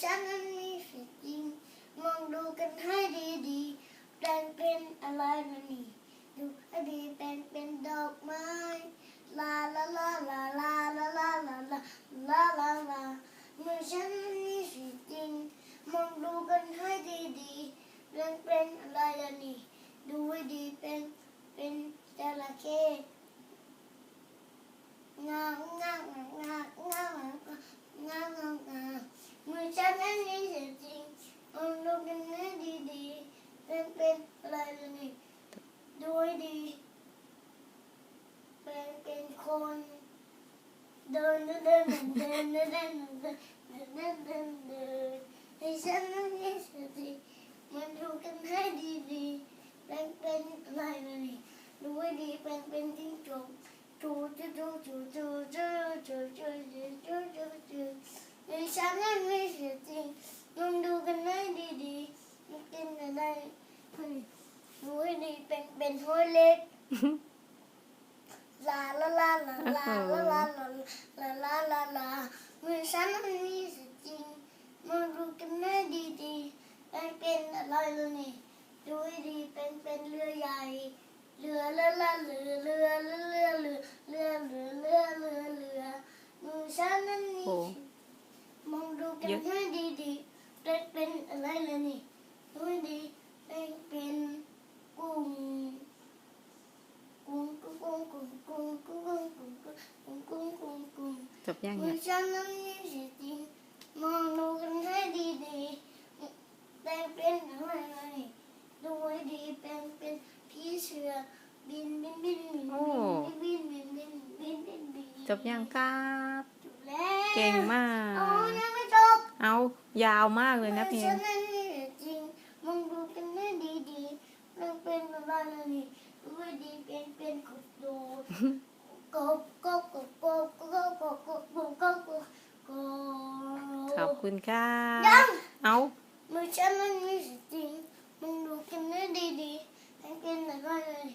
ฉันนั้นมีสีจริง มองดูกันให้ดีๆ แปลงเป็นอะไรนะนี่ ดูให้ดีแปลงเป็นดอกไม้ ลาลาลาลาลาลาลาลาลาลาลาเมื่อฉัน เป็นอะไรล่ะนี่ดูให้ดีเป็นเป็นคนเดินเดินเดินเดินเดินเดินเดินเดินเดินเดินเดินให้ฉันนั้นให้สติมันดูกันให้ดีๆเป็นเป็นอะไรเลยดูให้ดีเป็นเป็นจิ้งจกจูจูจูจูจูจูจูจูจูจูจูจูให้ฉันนั้นให้สติมันดูกันให้ดีๆมันกินอะไรดูให้ดี เป็นเป็นหัวเล็กลาลาลาลาลาลาลาลาลาลาลาลาเมื่อฉันมันมีสติมาดูกันแน่ดีดีๆเป็นเป็นอะไรล่ะนี่ดูให้ดีเป็นเป็นเรือใหญ่เรือเรือเรือเรือเรือเรือเรือเรือเรือเรือเรือเรือเมื่อฉันนั้นมีโอ้มองดูกันเยอะให้ดีดีๆเป็นเป็นอะไรล่ะนี่ดูให้ดี จบยังเมื่เนี่อยฉันนั้นมีสติมองดูกันให้ดีๆแต่เป็นอะไรดูให้ดีเป็นเป็นผีเสือบินบินบินบินโอ้บินบินบินบินบินบินจบยังครับจบแล้วเก่งมาโอ้กยังไม่จบเอายาวมากเลยนะเพลฉังนนั้นมีสติมองดูกันให้ดีๆมันเป็นอะไรนี่ดูให้ดีเป็นเป็นกบโด ขอบคุณค่ะเอาเมื่อฉันไม่มีสีมึงดูกินได้ดีๆให้กินแต่ก็เลย